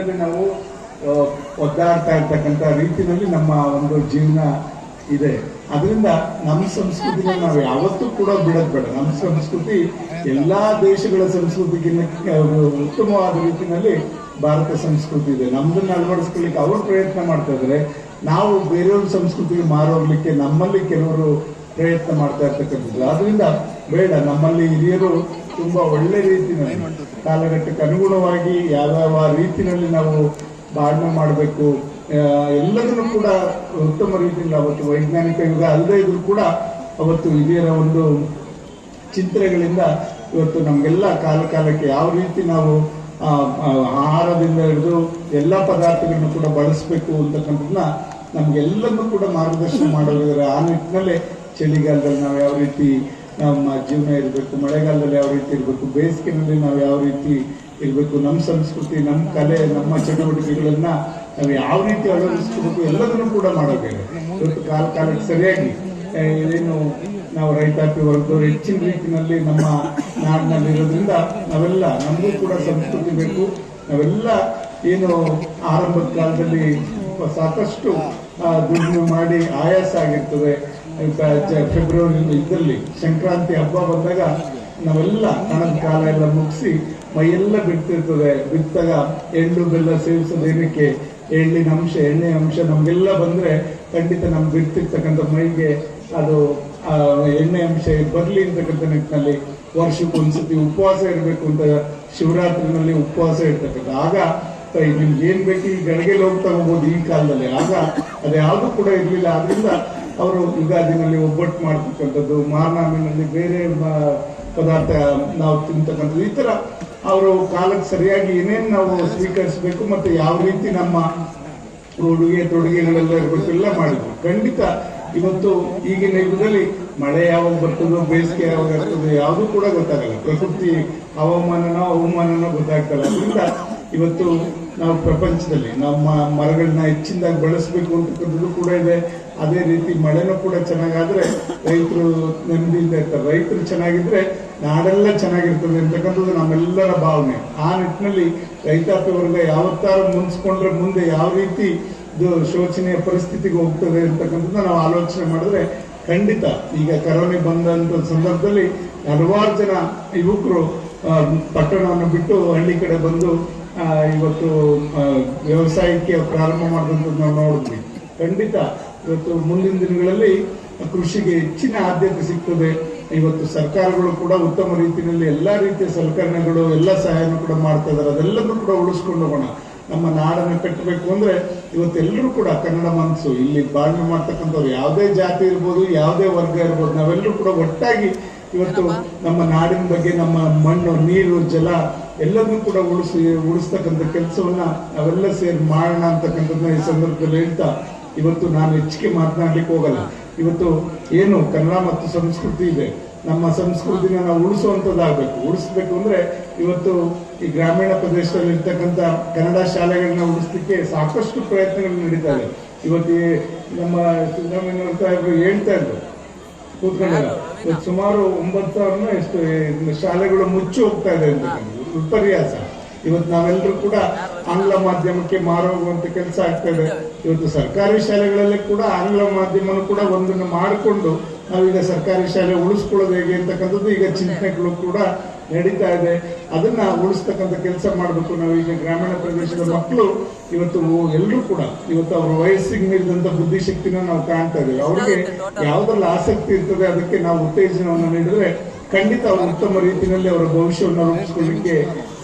ಇಲ್ದೇ ನಾವು ಒದ್ದಾಡ್ತಾ ಇರ್ತಕ್ಕಂಥ ರೀತಿಯಲ್ಲಿ ನಮ್ಮ ಒಂದು ಜೀವನ ಇದೆ. ಅದರಿಂದ ನಮ್ಮ ಸಂಸ್ಕೃತಿನ ನಾವು ಯಾವತ್ತೂ ಕೂಡ ಬಿಡೋದು ಬೇಡ. ನಮ್ಮ ಸಂಸ್ಕೃತಿ ಎಲ್ಲಾ ದೇಶಗಳ ಸಂಸ್ಕೃತಿಗಿಂತ ಉತ್ತಮವಾದ ರೀತಿಯಲ್ಲಿ ಭಾರತ ಸಂಸ್ಕೃತಿ ಇದೆ. ನಮ್ದನ್ನ ಅಳವಡಿಸ್ಕೊಳ್ಳಿಕ್ಕೆ ಅವರು ಪ್ರಯತ್ನ ಮಾಡ್ತಾ ಇದ್ದಾರೆ. ನಾವು ಬೇರೆಯವ್ರ ಸಂಸ್ಕೃತಿಗೆ ಮಾರೋಗ್ಲಿಕ್ಕೆ ನಮ್ಮಲ್ಲಿ ಕೆಲವರು ಪ್ರಯತ್ನ ಮಾಡ್ತಾ ಇರ್ತಕ್ಕಂಥದ್ದು. ಆದ್ರಿಂದ ಬೇಡ, ನಮ್ಮಲ್ಲಿ ಹಿರಿಯರು ತುಂಬಾ ಒಳ್ಳೆ ರೀತಿಯಲ್ಲಿ ಕಾಲಘಟ್ಟಕ್ಕೆ ಅನುಗುಣವಾಗಿ ಯಾವ ರೀತಿಯಲ್ಲಿ ನಾವು ಬಾಳ್ವೆ ಮಾಡಬೇಕು ಎಲ್ಲದನ್ನು ಕೂಡ ಉತ್ತಮ ರೀತಿಯಲ್ಲಿ ಅವತ್ತು ವೈಜ್ಞಾನಿಕ ಯುಗ ಅಲ್ಲದೆ ಇದ್ರು ಕೂಡ ಅವತ್ತು ಹಿರಿಯರ ಒಂದು ಚಿಂತನೆಗಳಿಂದ ಇವತ್ತು ನಮಗೆಲ್ಲ ಕಾಲ ಕಾಲಕ್ಕೆ ಯಾವ ರೀತಿ ನಾವು ಆಹಾರದಿಂದ ಹಿಡಿದು ಎಲ್ಲ ಪದಾರ್ಥಗಳನ್ನು ಕೂಡ ಬಳಸಬೇಕು ಅಂತಕ್ಕಂಥದ್ದನ್ನ ನಮ್ಗೆಲ್ಲದನ್ನು ಕೂಡ ಮಾರ್ಗದರ್ಶನ ಮಾಡಲಿದ್ದಾರೆ ಆ ನಿಟ್ಟಿನಲ್ಲೇ ಚಳಿಗಾಲದಲ್ಲಿ ನಾವು ಯಾವ ರೀತಿ ನಮ್ಮ ಜೀವನ ಇರಬೇಕು, ಮಳೆಗಾಲದಲ್ಲಿ ಯಾವ ರೀತಿ ಇರಬೇಕು, ಬೇಸಿಗೆನಲ್ಲಿ ನಾವು ಯಾವ ರೀತಿ ಇರಬೇಕು, ನಮ್ಮ ಸಂಸ್ಕೃತಿ, ನಮ್ಮ ಕಲೆ, ನಮ್ಮ ಚಟುವಟಿಕೆಗಳನ್ನ ನಾವು ಯಾವ ರೀತಿ ಅಳವಡಿಸ್ಕೋಬೇಕು ಎಲ್ಲದನ್ನು ಕೂಡ ಮಾಡಬೇಕು ಇವತ್ತು ಕಾಲ, ಕಾಲಕ್ಕೆ ಸರಿಯಾಗಿ ಏನು ನಾವು ರೈತಾಪಿ ವರ್ಗದವರು ಹೆಚ್ಚಿನ ರೀತಿಯಲ್ಲಿ ನಮ್ಮ ನಾಡಿನಲ್ಲಿ ಇರೋದ್ರಿಂದ ನಾವೆಲ್ಲ, ನಮಗೂ ಕೂಡ ಸಂಸ್ಕೃತಿ ಬೇಕು. ನಾವೆಲ್ಲ ಏನು ಆರಂಭದ ಕಾಲದಲ್ಲಿ ಸಾಕಷ್ಟು ದುಡಿಮೆ ಮಾಡಿ ಆಯಾಸ ಆಗಿರ್ತದೆ. ಫೆಬ್ರವರಿ ಇದರಲ್ಲಿ ಸಂಕ್ರಾಂತಿ ಹಬ್ಬ ಬಂದಾಗ ನಾವೆಲ್ಲ ಹಣದ ಕಾಲ ಎಲ್ಲ ಮುಗಿಸಿ ಮೈಯೆಲ್ಲ ಬಿಡ್ತಿರ್ತದೆ. ಬಿತ್ತಾಗ ಎಳ್ಳು ಬೆಲ್ಲ ಸೇವಿಸೋದೇನಕ್ಕೆ ಎಳ್ಳಿನ ಅಂಶ ಎಣ್ಣೆ ಅಂಶ ನಮ್ಗೆಲ್ಲ ಬಂದ್ರೆ ಖಂಡಿತ ನಮ್ಗೆ ಬಿಡ್ತಿರ್ತಕ್ಕಂಥ ಮೈಗೆ ಅದು ಎಣ್ಣೆ ಅಂಶ ಬರ್ಲಿ ಅಂತಕ್ಕಂಥ ನಿಟ್ಟಿನಲ್ಲಿ ವರ್ಷಕ್ಕೊಂದ್ಸತಿ ಉಪವಾಸ ಇರಬೇಕು ಅಂತ ಶಿವರಾತ್ರಿನಲ್ಲಿ ಉಪವಾಸ ಇರ್ತಕ್ಕಂಥ. ಆಗ ನಿಮ್ಗೆ ಏನ್ ಬೇಕು ಈ ಗಳಿಗೆ ಹೋಗಿ ತಗೋಬಹುದು ಈ ಕಾಲದಲ್ಲಿ. ಆಗ ಅದ್ಯಾವುದು ಕೂಡ ಇರ್ಲಿಲ್ಲ. ಆದ್ರಿಂದ ಅವರು ಯುಗಾದಿನಲ್ಲಿ ಒಬ್ಬಟ್ಟು ಮಾಡ್ತಕ್ಕಂಥದ್ದು, ಮಾರ್ನಾಮಿನಲ್ಲಿ ಬೇರೆ ಪದಾರ್ಥ ನಾವು ತಿಂತಕ್ಕಂಥದ್ದು, ಈ ಥರ ಅವರು ಕಾಲಕ್ಕೆ ಸರಿಯಾಗಿ ಏನೇನು ನಾವು ಸ್ವೀಕರಿಸಬೇಕು ಮತ್ತು ಯಾವ ರೀತಿ ನಮ್ಮ ಉಡುಗೆ, ತೊಡುಗೆಗಳೆಲ್ಲ ಇರಬೇಕು, ಎಲ್ಲ ಮಾಡಿದ್ರು. ಖಂಡಿತ ಇವತ್ತು ಈಗಿನ ಯುಗದಲ್ಲಿ ಮಳೆ ಯಾವಾಗ ಬರ್ತದೋ, ಬೇಸಿಗೆ ಯಾವಾಗ ಆಗ್ತದೆ, ಯಾವುದು ಕೂಡ ಗೊತ್ತಾಗಲ್ಲ. ಪ್ರಕೃತಿ ಹವಾಮಾನನೋ ಹವಾಮಾನನೋ ಗೊತ್ತಾಗ್ತಲ್ಲ. ಅದರಿಂದ ಇವತ್ತು ನಾವು ಪ್ರಪಂಚದಲ್ಲಿ, ನಮ್ಮ ಮರಗಳನ್ನ ಹೆಚ್ಚಿನದಾಗಿ ಬೆಳೆಸಬೇಕು ಅಂತಕ್ಕಂಥದ್ದು ಕೂಡ ಇದೆ. ಅದೇ ರೀತಿ ಮಳೆನೂ ಕೂಡ ಚೆನ್ನಾಗಾದ್ರೆ ರೈತರು ನೆಮ್ಮದಿಯಿಂದ ಇರ್ತಾರೆ. ರೈತರು ಚೆನ್ನಾಗಿದ್ರೆ ನಾಡೆಲ್ಲ ಚೆನ್ನಾಗಿರ್ತದೆ ಅಂತಕ್ಕಂಥದ್ದು ನಮ್ಮೆಲ್ಲರ ಭಾವನೆ. ಆ ನಿಟ್ಟಿನಲ್ಲಿ ರೈತಾಪಿ ವರ್ಗ ಯಾವತ್ತಾರು ಮುನ್ಸ್ಕೊಂಡ್ರೆ ಮುಂದೆ ಯಾವ ರೀತಿ ಇದು ಶೋಚನೀಯ ಪರಿಸ್ಥಿತಿಗೆ ಹೋಗ್ತದೆ ಅಂತಕ್ಕಂಥದ್ದು ನಾವು ಆಲೋಚನೆ ಮಾಡಿದ್ರೆ ಖಂಡಿತ. ಈಗ ಕರೋನೆ ಬಂದಂತ ಸಂದರ್ಭದಲ್ಲಿ ಹಲವಾರು ಜನ ಯುವಕರು ಪಟ್ಟಣವನ್ನು ಬಿಟ್ಟು ಹಳ್ಳಿ ಕಡೆ ಬಂದು ಇವತ್ತು ವ್ಯವಸಾಯಕ್ಕೆ ಪ್ರಾರಂಭ ಮಾಡಿದಂಥದ್ದು ನಾವು ನೋಡಿದ್ವಿ. ಖಂಡಿತ ಇವತ್ತು ಮುಂದಿನ ದಿನಗಳಲ್ಲಿ ಕೃಷಿಗೆ ಹೆಚ್ಚಿನ ಆದ್ಯತೆ ಸಿಗ್ತದೆ. ಇವತ್ತು ಸರ್ಕಾರಗಳು ಕೂಡ ಉತ್ತಮ ರೀತಿಯಲ್ಲಿ ಎಲ್ಲಾ ರೀತಿಯ ಸಲಕರಣೆಗಳು ಎಲ್ಲ ಸಹಾಯನೂ ಕೂಡ ಮಾಡ್ತಾ ಇದ್ದಾರೆ. ಅದೆಲ್ಲದನ್ನು ಕೂಡ ಉಳಿಸ್ಕೊಂಡು ಹೋಗೋಣ. ನಮ್ಮ ನಾಡನ್ನು ಕಟ್ಟಬೇಕು ಅಂದ್ರೆ ಇವತ್ತೆಲ್ಲರೂ ಕೂಡ ಕನ್ನಡ ಮನಸ್ಸು. ಇಲ್ಲಿ ಬಾಳ್ವೆ ಮಾಡ್ತಕ್ಕಂಥವ್ರು ಯಾವುದೇ ಜಾತಿ ಇರ್ಬೋದು ಯಾವುದೇ ವರ್ಗ ಇರ್ಬೋದು ನಾವೆಲ್ಲರೂ ಕೂಡ ಒಟ್ಟಾಗಿ ಇವತ್ತು ನಮ್ಮ ನಾಡಿನ ಬಗ್ಗೆ ನಮ್ಮ ಮಣ್ಣು ನೀರು ಜಲ ಎಲ್ಲದನ್ನೂ ಕೂಡ ಉಳಿಸಿ ಉಳಿಸ್ತಕ್ಕಂಥ ಕೆಲಸವನ್ನ ನಾವೆಲ್ಲ ಸೇರಿ ಮಾಡೋಣ ಅಂತಕ್ಕಂಥದ್ದನ್ನ ಈ ಸಂದರ್ಭದಲ್ಲಿ ಹೇಳ್ತಾ ಇವತ್ತು ನಾನು ಹೆಚ್ಚಿಗೆ ಮಾತನಾಡ್ಲಿಕ್ಕೆ ಹೋಗಲ್ಲ. ಇವತ್ತು ಏನು ಕನ್ನಡ ಮತ್ತು ಸಂಸ್ಕೃತಿ ಇದೆ. ನಮ್ಮ ಸಂಸ್ಕೃತಿನ ನಾವು ಉಳಿಸುವಂತದ್ದಾಗಬೇಕು ಉಳಿಸ್ಬೇಕು ಅಂದ್ರೆ ಇವತ್ತು ಈ ಗ್ರಾಮೀಣ ಪ್ರದೇಶದಲ್ಲಿ ಇರ್ತಕ್ಕಂಥ ಕನ್ನಡ ಶಾಲೆಗಳನ್ನ ಉಳಿಸ್ಲಿಕ್ಕೆ ಸಾಕಷ್ಟು ಪ್ರಯತ್ನಗಳು ನಡೀತಾರೆ ಇವತ್ತು ನಮ್ಮ ಸಿದ್ದರಾಮಯ್ಯ ಸಾಹೇಬರು ಹೇಳ್ತಾ ಇದ್ರು. ಇವತ್ತು ಸುಮಾರು ಒಂಬತ್ತು ಸಾವಿರ ಎಷ್ಟು ಶಾಲೆಗಳು ಮುಚ್ಚಿ ಹೋಗ್ತಾ ಇದೆ ಅಂತ. ವಿಪರ್ಯಾಸ ಇವತ್ತು ನಾವೆಲ್ಲರೂ ಕೂಡ ಆಂಗ್ಲ ಮಾಧ್ಯಮಕ್ಕೆ ಮಾರೋಗುವಂತ ಕೆಲಸ ಆಗ್ತಾ ಇದೆ. ಇವತ್ತು ಸರ್ಕಾರಿ ಶಾಲೆಗಳಲ್ಲಿ ಕೂಡ ಆಂಗ್ಲ ಮಾಧ್ಯಮ ಕೂಡ ಒಂದನ್ನು ಮಾಡಿಕೊಂಡು ನಾವೀಗ ಸರ್ಕಾರಿ ಶಾಲೆ ಉಳಿಸ್ಕೊಳ್ಳೋದು ಹೇಗೆ ಅಂತಕ್ಕಂಥದ್ದು ಈಗ ಚಿಂತನೆಗಳು ಕೂಡ ನಡೀತಾ ಇದೆ. ಅದನ್ನ ಉಳಿಸ್ತಕ್ಕಂಥ ಕೆಲಸ ಮಾಡಬೇಕು ನಾವೀಗ ಗ್ರಾಮೀಣ ಪ್ರದೇಶದ ಮಕ್ಕಳು. ಇವತ್ತು ಎಲ್ಲರೂ ಕೂಡ ಇವತ್ತು ಅವರ ವಯಸ್ಸಿಗೆ ಮೀರಿದಂತ ಬುದ್ಧಿಶಕ್ತಿನ ನಾವು ಕಾಣ್ತಾ ಇದ್ದೇವೆ. ಅವ್ರಿಗೆ ಯಾವ್ದ್ರಲ್ಲಿ ಆಸಕ್ತಿ ಇರ್ತದೆ ಅದಕ್ಕೆ ನಾವು ಉತ್ತೇಜನವನ್ನು ನೀಡಿದ್ರೆ ಖಂಡಿತ ಅವರು ಉತ್ತಮ ರೀತಿಯಲ್ಲಿ ಅವರ ಭವಿಷ್ಯವನ್ನು ರೂಪಿಸ್ಕೊಳ್ಳಿಕ್ಕೆ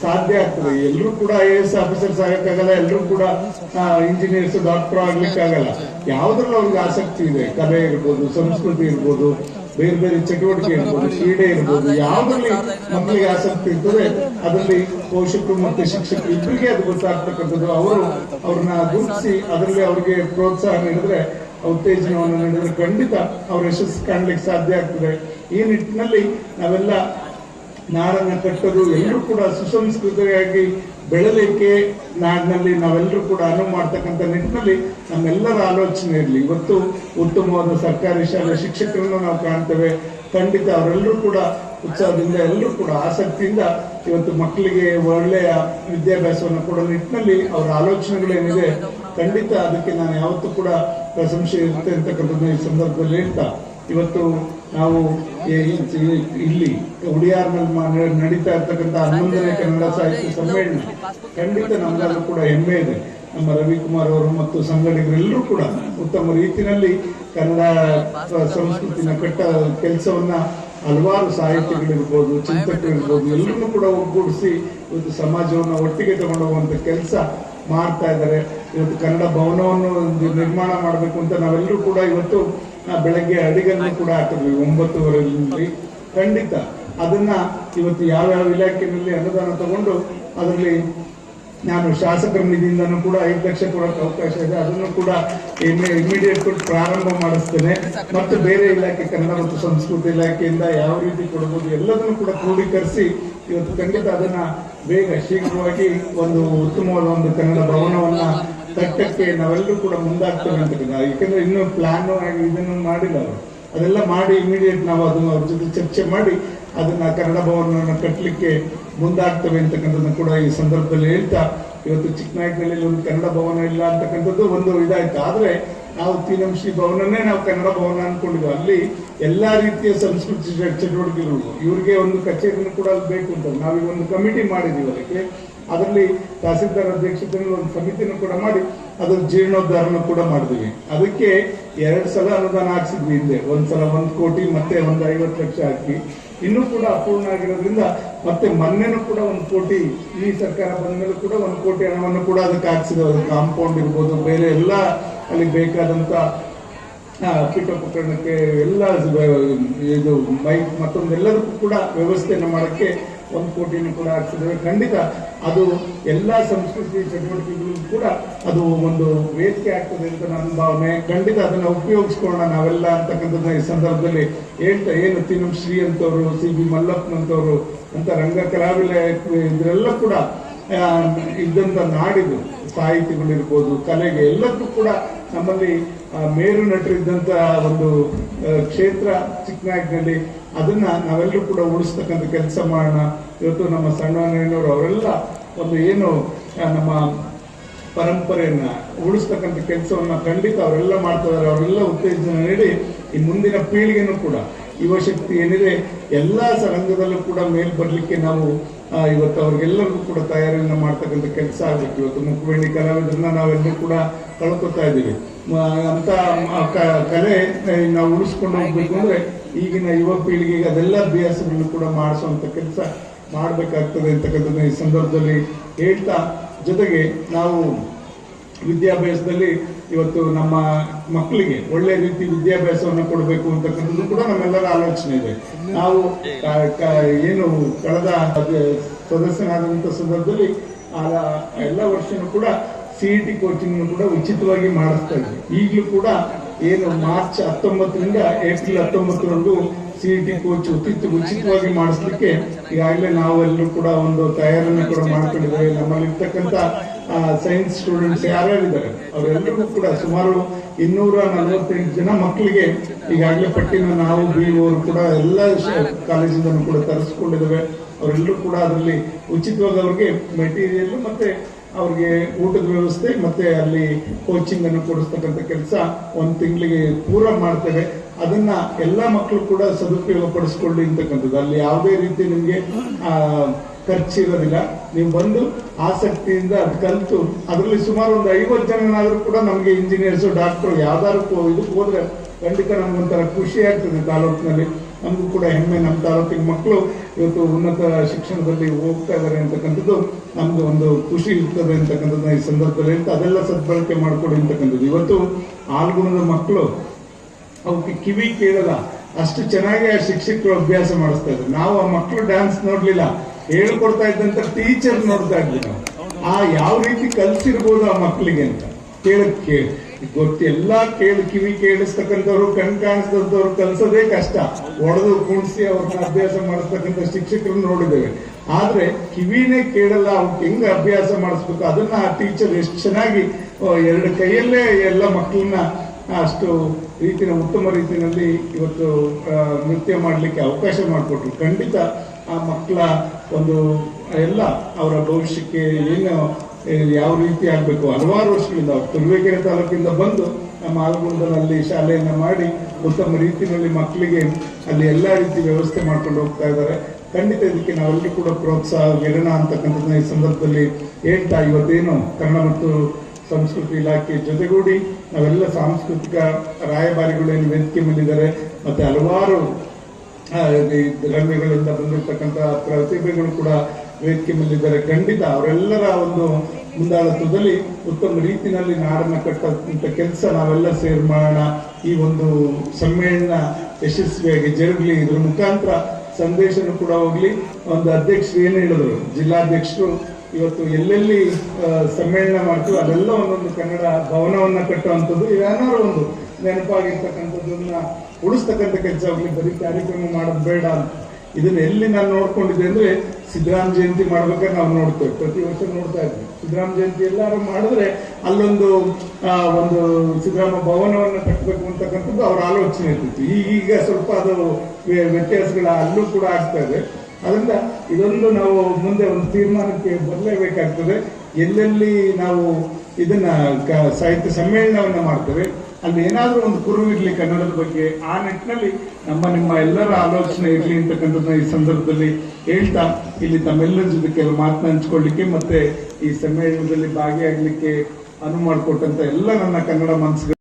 ಸಾಧ್ಯ ಆಗ್ತದೆ. ಎಲ್ಲರೂ ಕೂಡ ಐ ಎಸ್ ಆಫೀಸರ್ಸ್ ಆಗಕ್ಕಾಗಲ್ಲ, ಎಲ್ಲರೂ ಕೂಡ ಇಂಜಿನಿಯರ್ಸ್ ಡಾಕ್ಟರ್ ಆಗ್ಲಿಕ್ಕಾಗಲ್ಲ. ಯಾವ್ದ್ರಲ್ಲಿ ಅವ್ರಿಗೆ ಆಸಕ್ತಿ ಇದೆ. ಕಲೆ ಇರ್ಬೋದು, ಸಂಸ್ಕೃತಿ ಇರ್ಬೋದು, ಬೇರೆ ಬೇರೆ ಚಟುವಟಿಕೆ ಇರ್ಬೋದು, ಕ್ರೀಡೆ ಇರ್ಬೋದು, ಯಾವ್ದ್ರಲ್ಲಿ ಮಕ್ಕಳಿಗೆ ಆಸಕ್ತಿ ಇರ್ತದೆ, ಅದರಲ್ಲಿ ಪೋಷಕರು ಮತ್ತೆ ಶಿಕ್ಷಕರು ಇಬ್ಬರಿಗೆ ಅದು ಗೊತ್ತಾಗ್ತಕ್ಕಂಥದ್ದು. ಅವರು ಅವ್ರನ್ನ ಗುರುತಿಸಿ ಅದರಲ್ಲಿ ಅವ್ರಿಗೆ ಪ್ರೋತ್ಸಾಹ ನೀಡಿದ್ರೆ ಉತ್ತೇಜನವನ್ನು ನೀಡಿದ್ರೆ ಖಂಡಿತ ಅವ್ರ ಯಶಸ್ಸು ಕಾಣ್ಲಿಕ್ಕೆ ಸಾಧ್ಯ ಆಗ್ತದೆ. ಈ ನಿಟ್ಟಿನಲ್ಲಿ ನಾವೆಲ್ಲ ನಾಡನ್ನ ಕಟ್ಟೋದು ಎಲ್ಲರೂ ಕೂಡ ಸುಸಂಸ್ಕೃತಿಯಾಗಿ ಬೆಳಲಿಕ್ಕೆ ನಾಡಿನಲ್ಲಿ ನಾವೆಲ್ಲರೂ ಕೂಡ ಅನುವು ಮಾಡ್ತಕ್ಕಂಥ ನಿಟ್ಟಿನಲ್ಲಿ ನಮ್ಮೆಲ್ಲರ ಆಲೋಚನೆ ಇರಲಿ. ಇವತ್ತು ಉತ್ತಮವಾದ ಸರ್ಕಾರಿ ಶಾಲೆ ಶಿಕ್ಷಕರನ್ನು ನಾವು ಕಾಣ್ತೇವೆ. ಖಂಡಿತ ಅವರೆಲ್ಲರೂ ಕೂಡ ಉತ್ಸಾಹದಿಂದ, ಎಲ್ಲರೂ ಕೂಡ ಆಸಕ್ತಿಯಿಂದ ಇವತ್ತು ಮಕ್ಕಳಿಗೆ ಒಳ್ಳೆಯ ವಿದ್ಯಾಭ್ಯಾಸವನ್ನು ಕೊಡೋ ನಿಟ್ಟಿನಲ್ಲಿ ಅವರ ಆಲೋಚನೆಗಳೇನಿದೆ ಖಂಡಿತ ಅದಕ್ಕೆ ನಾನು ಯಾವತ್ತೂ ಕೂಡ ಪ್ರಶಂಸೆ ಇರುತ್ತೆ ಅಂತಕ್ಕಂಥದ್ದು ಈ ಸಂದರ್ಭದಲ್ಲಿ ಹೇಳ್ತಾ. ಇವತ್ತು ನಾವು ಇಲ್ಲಿ ಉಡಿಯಾರ್ನಲ್ಲಿ ನಡೀತಾ ಇರ್ತಕ್ಕಂಥ ಹನ್ನೊಂದನೇ ಕನ್ನಡ ಸಾಹಿತ್ಯ ಸಮ್ಮೇಳನ. ಖಂಡಿತ ಕೂಡ ಹೆಮ್ಮೆ ಇದೆ. ನಮ್ಮ ರವಿಕುಮಾರ್ ಅವರು ಮತ್ತು ಸಂಘಟಕರೆಲ್ಲರೂ ಕೂಡ ಉತ್ತಮ ರೀತಿಯಲ್ಲಿ ಕನ್ನಡ ಸಂಸ್ಕೃತಿನ ಕಟ್ಟ ಕೆಲಸವನ್ನ ಹಲವಾರು ಸಾಹಿತ್ಯಗಳಿರ್ಬೋದು ಚಿಂತಕರಿರ್ಬೋದು ಎಲ್ಲರೂ ಕೂಡ ಒಗ್ಗೂಡಿಸಿ ಇವತ್ತು ಸಮಾಜವನ್ನು ಒಟ್ಟಿಗೆ ತಗೊಂಡು ಹೋಗುವಂತ ಕೆಲಸ ಮಾಡ್ತಾ ಇದ್ದಾರೆ. ಇವತ್ತು ಕನ್ನಡ ಭವನವನ್ನು ನಿರ್ಮಾಣ ಮಾಡಬೇಕು ಅಂತ ನಾವೆಲ್ಲರೂ ಕೂಡ ಇವತ್ತು ಬೆಳಗ್ಗೆ ಅಡಿಗನ್ನು ಕೂಡ ಹಾಕಿದ್ವಿ ಒಂಬತ್ತುವರೆಯಲ್ಲಿ. ಖಂಡಿತ. ಅದನ್ನ ಇವತ್ತು ಯಾವ್ಯಾವ ಇಲಾಖೆಯಲ್ಲಿ ಅನುದಾನ ತಗೊಂಡು ಅದರಲ್ಲಿ ನಾನು ಶಾಸಕರ ನಿಧಿಯಿಂದನೂ ಕೂಡ ಐದು ಲಕ್ಷ ಕೊಡೋಕೆ ಅವಕಾಶ ಇದೆ. ಅದನ್ನು ಕೂಡ ಇಮಿಡಿಯೇಟ್ ಪ್ರಾರಂಭ ಮಾಡಿಸ್ತೇನೆ. ಮತ್ತು ಬೇರೆ ಇಲಾಖೆ ಕನ್ನಡ ಮತ್ತು ಸಂಸ್ಕೃತಿ ಇಲಾಖೆಯಿಂದ ಯಾವ ರೀತಿ ಕೊಡಬಹುದು ಎಲ್ಲದನ್ನು ಕೂಡ ಕ್ರೋಢೀಕರಿಸಿ ಇವತ್ತು ಖಂಡಿತ ಅದನ್ನ ಬೇಗ ಶೀಘ್ರವಾಗಿ ಒಂದು ಉತ್ತಮವಾದ ಒಂದು ಕನ್ನಡ ಭವನವನ್ನ ಕಟ್ಟಕ್ಕೆ ನಾವೆಲ್ಲರೂ ಕೂಡ ಮುಂದಾಗ್ತೇವೆ ಅಂತ ಯಾಕಂದ್ರೆ ಇನ್ನೂ ಪ್ಲಾನ್ ಇದನ್ನು ಮಾಡಿಲ್ಲ ಅವರು. ಅದೆಲ್ಲ ಮಾಡಿ ಇಮಿಡಿಯೇಟ್ ನಾವು ಅದನ್ನು ಅವ್ರ ಜೊತೆ ಚರ್ಚೆ ಮಾಡಿ ಅದನ್ನ ಕನ್ನಡ ಭವನವನ್ನು ಕಟ್ಟಲಿಕ್ಕೆ ಮುಂದಾಗ್ತವೆ ಅಂತಕ್ಕಂಥದ್ದು ಕೂಡ ಈ ಸಂದರ್ಭದಲ್ಲಿ ಹೇಳ್ತಾ, ಇವತ್ತು ಚಿಕ್ಕನಾಯಕನಲ್ಲಿ ಒಂದು ಕನ್ನಡ ಭವನ ಇಲ್ಲ ಅಂತಕ್ಕಂಥದ್ದು ಒಂದು ಇದಾಯ್ತು. ಆದ್ರೆ ನಾವು ತೀನಂಶಿ ಭವನನ್ನೇ ನಾವು ಕನ್ನಡ ಭವನ ಅನ್ಕೊಂಡಿದ್ವಿ. ಅಲ್ಲಿ ಎಲ್ಲಾ ರೀತಿಯ ಸಂಸ್ಕೃತಿ ಚಟು- ಚಟುವಟಿಕೆಗಳು ಇವ್ರಿಗೆ ಒಂದು ಕಚೇರಿಯನ್ನು ಕೂಡ ಬೇಕು ಅಂತ. ನಾವೀಗ ಒಂದು ಕಮಿಟಿ ಮಾಡಿದೀವಿ ಅದಕ್ಕೆ. ಅದರಲ್ಲಿ ತಹಸೀಲ್ದಾರ್ ಅಧ್ಯಕ್ಷತೆಯಲ್ಲಿ ಒಂದು ಸಮಿತಿನೂ ಕೂಡ ಮಾಡಿ, ಅದರ ಜೀರ್ಣೋದ್ಧಾರನೂ ಕೂಡ ಮಾಡಿದ್ವಿ. ಅದಕ್ಕೆ ಎರಡು ಸಲ ಅನುದಾನ ಹಾಕ್ಸಿದ್ವಿ ಹಿಂದೆ. ಒಂದ್ಸಲ ಒಂದು ಕೋಟಿ, ಮತ್ತೆ ಒಂದು ಐವತ್ತು ಲಕ್ಷ ಹಾಕಿ. ಇನ್ನೂ ಕೂಡ ಅಪೂರ್ಣ ಆಗಿರೋದ್ರಿಂದ ಮತ್ತೆ ಮೊನ್ನೆನೂ ಕೂಡ ಒಂದು ಕೋಟಿ, ಈ ಸರ್ಕಾರ ಬಂದ ಮೇಲೆ ಕೂಡ ಒಂದು ಕೋಟಿ ಹಣವನ್ನು ಕೂಡ ಅದಕ್ಕೆ ಹಾಕ್ಸಿದ್ರು ಅದು ಕಾಂಪೌಂಡ್ ಇರ್ಬೋದು, ಬೇರೆ ಎಲ್ಲ ಅಲ್ಲಿ ಬೇಕಾದಂತ ಪೀಠೋಪಕರಣಕ್ಕೆ ಎಲ್ಲ ಇದು ಮೈಕ್ ಮತ್ತೊಂದೆಲ್ಲದಕ್ಕೂ ಕೂಡ ವ್ಯವಸ್ಥೆಯನ್ನು ಮಾಡಕ್ಕೆ ಒಂದು ಕೋಟಿನೂ ಕೂಡ ಹಾಕ್ಸಿದ್ದೇವೆ ಖಂಡಿತ ಅದು ಎಲ್ಲ ಸಂಸ್ಕೃತಿ ಚಟುವಟಿಕೆಗಳು ಕೂಡ ಅದು ಒಂದು ವೇದಿಕೆ ಆಗ್ತದೆ ಅಂತ ನನ್ನ ಭಾವನೆ. ಖಂಡಿತ ಅದನ್ನ ಉಪಯೋಗಿಸ್ಕೊಳ್ಳೋಣ ನಾವೆಲ್ಲ ಅಂತಕ್ಕಂಥದ್ದನ್ನ ಈ ಸಂದರ್ಭದಲ್ಲಿ. ಹೇಳ್ತಾ ಏನು ತಿನ್ನಂ ಶ್ರೀ ಅಂತವರು ಸಿ ಬಿ ಮಲ್ಲಪ್ಪನಂತವರು, ಅಂತ ರಂಗ ಕಲಾವಿಲ ಇದರೆಲ್ಲ ಕೂಡ ಇದ್ದಂಥ ನಾಡಿದು ಸಾಹಿತಿಗಳಿರ್ಬೋದು ಕಲೆಗೆ ಎಲ್ಲಕ್ಕೂ ಕೂಡ ನಮ್ಮಲ್ಲಿ ಮೇರು ನಟರಿದ್ದಂತ ಒಂದು ಕ್ಷೇತ್ರ ಚಿಕ್ಕನಾಯಕನಲ್ಲಿ ಅದನ್ನ ನಾವೆಲ್ಲರೂ ಕೂಡ ಉಳಿಸ್ತಕ್ಕಂಥ ಕೆಲಸ ಮಾಡೋಣ. ಇವತ್ತು ನಮ್ಮ ಸಣ್ಣವರು ಅವರೆಲ್ಲ ಒಂದು ಏನು ನಮ್ಮ ಪರಂಪರೆಯನ್ನ ಉಳಿಸ್ತಕ್ಕಂಥ ಕೆಲಸವನ್ನ ಖಂಡಿತ ಅವರೆಲ್ಲ ಮಾಡ್ತಾ ಇದಾರೆ ಅವರೆಲ್ಲ ಉತ್ತೇಜನ ನೀಡಿ ಈ ಮುಂದಿನ ಪೀಳಿಗೆನೂ ಕೂಡ, ಯುವಶಕ್ತಿ ಏನಿದೆ, ಎಲ್ಲ ರಂಗದಲ್ಲೂ ಕೂಡ ಮೇಲ್ ಬರಲಿಕ್ಕೆ ನಾವು ಇವತ್ತು ಅವ್ರಿಗೆಲ್ಲರಿಗೂ ಕೂಡ ತಯಾರಿಯನ್ನು ಮಾಡ್ತಕ್ಕಂಥ ಕೆಲಸ ಆಗಬೇಕು. ಇವತ್ತು ಮುಖವೇಣಿ ಕಲಾವಿದರನ್ನ ನಾವೆಲ್ಲರೂ ಕೂಡ ಕಳ್ಕೊತಾ ಇದ್ದೀವಿ. ಅಂತ ಕಲೆ ನಾವು ಉಳಿಸ್ಕೊಂಡು ಹೋಗ್ಬೇಕು ಅಂದ್ರೆ ಈಗಿನ ಯುವ ಪೀಳಿಗೆಗೆ ಅದೆಲ್ಲ ಅಭ್ಯಾಸಗಳನ್ನು ಕೂಡ ಮಾಡಿಸುವಂತ ಕೆಲಸ ಮಾಡಬೇಕಾಗ್ತದೆ ಅಂತಕ್ಕಂಥದ್ದನ್ನ ಈ ಸಂದರ್ಭದಲ್ಲಿ ಹೇಳ್ತಾ, ಜೊತೆಗೆ ನಾವು ವಿದ್ಯಾಭ್ಯಾಸದಲ್ಲಿ ಇವತ್ತು ನಮ್ಮ ಮಕ್ಕಳಿಗೆ ಒಳ್ಳೆ ರೀತಿ ವಿದ್ಯಾಭ್ಯಾಸವನ್ನು ಕೊಡಬೇಕು ಅಂತಕ್ಕಂಥದ್ದು ಕೂಡ ನಮ್ಮೆಲ್ಲರ ಆಲೋಚನೆ ಇದೆ. ನಾವು ಏನು ಕಳೆದ ಸದಸ್ಯನಾದಂಥ ಸಂದರ್ಭದಲ್ಲಿ ಎಲ್ಲ ವರ್ಷನೂ ಕೂಡ ಸಿಇಟಿ ಕೋಚಿಂಗ್ ಕೂಡ ಉಚಿತವಾಗಿ ಮಾಡಿಸ್ತಾ ಇದ್ವಿ. ಈಗಲೂ ಕೂಡ ಏನು ಮಾರ್ಚ್ ಹತ್ತೊಂಬತ್ತರಿಂದ ಏಪ್ರಿಲ್ ಹತ್ತೊಂಬತ್ತರಂದು ಸಿಇಟಿ ಕೋಚ್ ಉಚಿತ ಉಚಿತವಾಗಿ ಮಾಡಿಸ್ಲಿಕ್ಕೆ ಈಗಾಗಲೇ ನಾವೆಲ್ಲರೂ ಕೂಡ ಒಂದು ತಯಾರಿಯನ್ನು ಕೂಡ ಮಾಡ್ಕೊಂಡಿದ್ದೇವೆ. ನಮ್ಮಲ್ಲಿರ್ತಕ್ಕಂಥ ಸೈನ್ಸ್ ಸ್ಟೂಡೆಂಟ್ಸ್ ಯಾರ್ಯಾರಿದ್ದಾರೆ, ಅವರೆಲ್ಲರಿಗೂ ಕೂಡ ಸುಮಾರು ಇನ್ನೂರ ನಲವತ್ತೆಂಟು ಜನ ಮಕ್ಕಳಿಗೆ ಈಗಾಗಲೇ ಪಟ್ಟಿನ ನಾವು ಬಿ ಅವರು ಕೂಡ ಎಲ್ಲ ಕಾಲೇಜಿಂದ ಕೂಡ ತರಿಸ್ಕೊಂಡಿದ್ದೇವೆ. ಅವರೆಲ್ಲರೂ ಕೂಡ ಅದರಲ್ಲಿ ಉಚಿತವಾಗಿ ಅವ್ರಿಗೆ ಮೆಟೀರಿಯಲ್ ಮತ್ತೆ ಅವ್ರಿಗೆ ಊಟದ ವ್ಯವಸ್ಥೆ ಮತ್ತೆ ಅಲ್ಲಿ ಕೋಚಿಂಗ್ ಅನ್ನು ಕೊಡಿಸ್ತಕ್ಕಂಥ ಕೆಲಸ ಒಂದು ತಿಂಗಳಿಗೆ ಪೂರ ಮಾಡ್ತೇವೆ. ಅದನ್ನ ಎಲ್ಲ ಮಕ್ಕಳು ಕೂಡ ಸದುಪಯೋಗ ಪಡಿಸ್ಕೊಳ್ಳಿ ಅಂತಕ್ಕಂಥದ್ದು. ಅಲ್ಲಿ ಯಾವುದೇ ರೀತಿ ನಿಮಗೆ ಖರ್ಚು ಖರ್ಚಿರೋದಿಲ್ಲ ನೀವು ಬಂದು ಆಸಕ್ತಿಯಿಂದ ಅದು ಕಲಿತು, ಅದರಲ್ಲಿ ಸುಮಾರು ಒಂದು ಐವತ್ತು ಜನನಾದ್ರೂ ಕೂಡ ನಮಗೆ ಇಂಜಿನಿಯರ್ಸ್ ಡಾಕ್ಟರ್ ಯಾವ್ದಾದ್ರು ಇದಕ್ಕೆ ಹೋದ್ರೆ ಖಂಡಿತ ನಮ್ಗೊಂಥರ ಖುಷಿ ಆಗ್ತದೆ ತಾಲೂಕಿನಲ್ಲಿ. ನಮಗೂ ಕೂಡ ಹೆಮ್ಮೆ ನಮ್ಮ ತಾಲೂಕಿನ ಮಕ್ಕಳು ಇವತ್ತು ಉನ್ನತ ಶಿಕ್ಷಣದಲ್ಲಿ ಹೋಗ್ತಾ ಇದ್ದಾರೆ ಅಂತಕ್ಕಂಥದ್ದು ನಮ್ಗೆ ಒಂದು ಖುಷಿ ಇರ್ತದೆ ಅಂತಕ್ಕಂಥದ್ದು ಈ ಸಂದರ್ಭದಲ್ಲಿ ಅದೆಲ್ಲ ಸದ್ಬಳಕೆ ಮಾಡಿಕೊಡಿ ಅಂತಕ್ಕಂಥದ್ದು. ಇವತ್ತು ಆಲ್ಗುಣದ ಮಕ್ಕಳು ಅವಕ್ಕೆ ಕಿವಿ ಕೇಳಲ್ಲ, ಅಷ್ಟು ಚೆನ್ನಾಗಿ ಆ ಶಿಕ್ಷಕರು ಅಭ್ಯಾಸ ಮಾಡಿಸ್ತಾ ಇದ್ರು. ನಾವು ಆ ಮಕ್ಕಳು ಡ್ಯಾನ್ಸ್ ನೋಡ್ಲಿಲ್ಲ. ಹೇಳ್ಕೊಡ್ತಾ ಇದ್ದಂತ ಟೀಚರ್ ನೋಡ್ತಾ ಇದ್ವಿ ಆ ಯಾವ ರೀತಿ ಕಲ್ಸಿರ್ಬೋದು ಆ ಮಕ್ಕಳಿಗೆ ಅಂತ. ಕೇಳಕ್ ಕೇಳಿ ಗೊತ್ತು ಎಲ್ಲಾ ಕೇಳಿ ಕಿವಿ ಕೇಳಿಸ್ತಕ್ಕಂಥವ್ರು, ಕಣ್ ಕಾಣಿಸ್ತಂಥವ್ರು ಕಲ್ಸೋದೇ ಕಷ್ಟ. ಒಡೆದು ಕುಣಿಸಿ ಅವ್ರನ್ನ ಅಭ್ಯಾಸ ಮಾಡಿಸ್ತಕ್ಕಂಥ ಶಿಕ್ಷಕರು ನೋಡಿದ್ದೇವೆ. ಆದ್ರೆ ಕಿವಿನೇ ಕೇಳಲ್ಲ, ಅವ್ರಿಗೆ ಹೆಂಗ್ ಅಭ್ಯಾಸ ಮಾಡಿಸ್ಬೇಕು? ಅದನ್ನ ಆ ಟೀಚರ್ ಎಷ್ಟು ಚೆನ್ನಾಗಿ ಎರಡು ಕೈಯಲ್ಲೇ ಎಲ್ಲ ಮಕ್ಕಳನ್ನ ಅಷ್ಟು ರೀತಿಯ ಉತ್ತಮ ರೀತಿಯಲ್ಲಿ ಇವತ್ತು ನೃತ್ಯ ಮಾಡಲಿಕ್ಕೆ ಅವಕಾಶ ಮಾಡಿಕೊಟ್ರು. ಖಂಡಿತ ಆ ಮಕ್ಕಳ ಒಂದು, ಎಲ್ಲ ಅವರ ಭವಿಷ್ಯಕ್ಕೆ ಏನು ಯಾವ ರೀತಿ ಆಗಬೇಕು? ಹಲವಾರು ವರ್ಷಗಳಿಂದ ತುರುವೇಕೆರೆ ತಾಲೂಕಿಂದ ಬಂದು ನಮ್ಮ ಆಲಗುಂದದಲ್ಲಿ ಶಾಲೆಯನ್ನು ಮಾಡಿ ಉತ್ತಮ ರೀತಿಯಲ್ಲಿ ಮಕ್ಕಳಿಗೆ ಅಲ್ಲಿ ಎಲ್ಲ ರೀತಿ ವ್ಯವಸ್ಥೆ ಮಾಡ್ಕೊಂಡು ಹೋಗ್ತಾ ಇದ್ದಾರೆ. ಖಂಡಿತ ಇದಕ್ಕೆ ನಾವೆಲ್ಲರೂ ಕೂಡ ಪ್ರೋತ್ಸಾಹ ನೀಡೋಣ ಅಂತಕ್ಕಂಥದ್ದನ್ನ ಈ ಸಂದರ್ಭದಲ್ಲಿ ಹೇಳ್ತಾ ಇವತ್ತೇನು ಕನ್ನಡ ಮತ್ತು ಸಂಸ್ಕೃತಿ ಇಲಾಖೆ ಜೊತೆಗೂಡಿ ನಾವೆಲ್ಲ ಸಾಂಸ್ಕೃತಿಕ ರಾಯಭಾರಿಗಳೇನು ವೇದಿಕೆ ಮೇಲಿದ್ದಾರೆ. ಮತ್ತೆ ಹಲವಾರು ರಂಗಗಳಿಂದ ಬಂದಿರತಕ್ಕಂಥ ಪ್ರತಿಭೆಗಳು ಕೂಡ ವೇದಿಕೆ ಮೇಲಿದ್ದಾರೆ ಖಂಡಿತ ಅವರೆಲ್ಲರ ಒಂದು ಮುಂದಾಳತ್ವದಲ್ಲಿ ಉತ್ತಮ ರೀತಿಯಲ್ಲಿ ನಾಡನ್ನು ಕಟ್ಟಂತ ಕೆಲಸ ನಾವೆಲ್ಲ ಸೇರಿ ಮಾಡೋಣ. ಈ ಒಂದು ಸಮ್ಮೇಳನ ಯಶಸ್ವಿಯಾಗಿ ಜರುಗಲಿ. ಇದ್ರ ಮುಖಾಂತರ ಸಂದೇಶನೂ ಕೂಡ ಹೋಗ್ಲಿ. ಒಂದು ಅಧ್ಯಕ್ಷರು ಏನು ಹೇಳಿದ್ರು? ಜಿಲ್ಲಾಧ್ಯಕ್ಷರು ಇವತ್ತು ಎಲ್ಲೆಲ್ಲಿ ಸಮ್ಮೇಳನ ಮಾಡ್ತೀವಿ ಅದೆಲ್ಲ ಒಂದೊಂದು ಕನ್ನಡ ಭವನವನ್ನ ಕಟ್ಟುವಂಥದ್ದು. ಇವೇನಾದ್ರು ಒಂದು ನೆನಪಾಗಿರ್ತಕ್ಕಂಥದ್ದನ್ನ ಉಳಿಸ್ತಕ್ಕಂಥ ಕೆಲಸ ಹೋಗ್ಲಿ. ಬರೀ ಕಾರ್ಯಕ್ರಮ ಮಾಡೋದು ಬೇಡ ಅಂತ. ಇದನ್ನ ಎಲ್ಲಿ ನಾನು ನೋಡ್ಕೊಂಡಿದ್ದೆ ಅಂದ್ರೆ ಸಿದ್ದರಾಮ ಜಯಂತಿ ಮಾಡ್ಬೇಕಾದ್ರೆ ನಾವು ನೋಡ್ತೇವೆ. ಪ್ರತಿ ವರ್ಷ ನೋಡ್ತಾ ಇದ್ವಿ. ಸಿದ್ದರಾಮ ಜಯಂತಿ ಎಲ್ಲಾರು ಮಾಡಿದ್ರೆ ಅಲ್ಲೊಂದು ಒಂದು ಸಿದ್ದರಾಮ ಭವನವನ್ನು ಕಟ್ಟಬೇಕು ಅಂತಕ್ಕಂಥದ್ದು ಅವರ ಆಲೋಚನೆ ಇರ್ತಿತ್ತು. ಈಗೀಗ ಸ್ವಲ್ಪ ಅದು ವ್ಯ- ವ್ಯತ್ಯಾಸಗಳ ಅಲ್ಲೂ ಕೂಡ ಆಗ್ತಾ ಇದೆ. ಅದರಿಂದ ಇದೊಂದು ನಾವು ಮುಂದೆ ಒಂದು ತೀರ್ಮಾನಕ್ಕೆ ಬರಲೇಬೇಕಾಗ್ತದೆ. ಎಲ್ಲೆಲ್ಲಿ ನಾವು ಇದನ್ನ ಸಾಹಿತ್ಯ ಸಮ್ಮೇಳನವನ್ನ ಮಾಡ್ತೇವೆ ಅಲ್ಲಿ ಏನಾದರೂ ಒಂದು ಕುರು ಇರ್ಲಿ ಕನ್ನಡದ ಬಗ್ಗೆ, ಆ ನಿಟ್ಟಿನಲ್ಲಿ ನಮ್ಮ ನಿಮ್ಮ ಎಲ್ಲರ ಆಲೋಚನೆ ಇರ್ಲಿ ಅಂತಕ್ಕಂಥದ್ದನ್ನ ಈ ಸಂದರ್ಭದಲ್ಲಿ ಹೇಳ್ತಾ ಇಲ್ಲಿ ತಮ್ಮೆಲ್ಲರ ಜೊತೆ ಕೆಲವು ಮಾತನ್ನ ಹಂಚ್ಕೊಳ್ಳಿಕ್ಕೆ ಮತ್ತೆ ಈ ಸಮ್ಮೇಳನದಲ್ಲಿ ಭಾಗಿಯಾಗಲಿಕ್ಕೆ ಅನುವು ಮಾಡಿಕೊಟ್ಟಂತ ಎಲ್ಲ ನನ್ನ ಕನ್ನಡ ಮನಸ್ಸುಗಳು.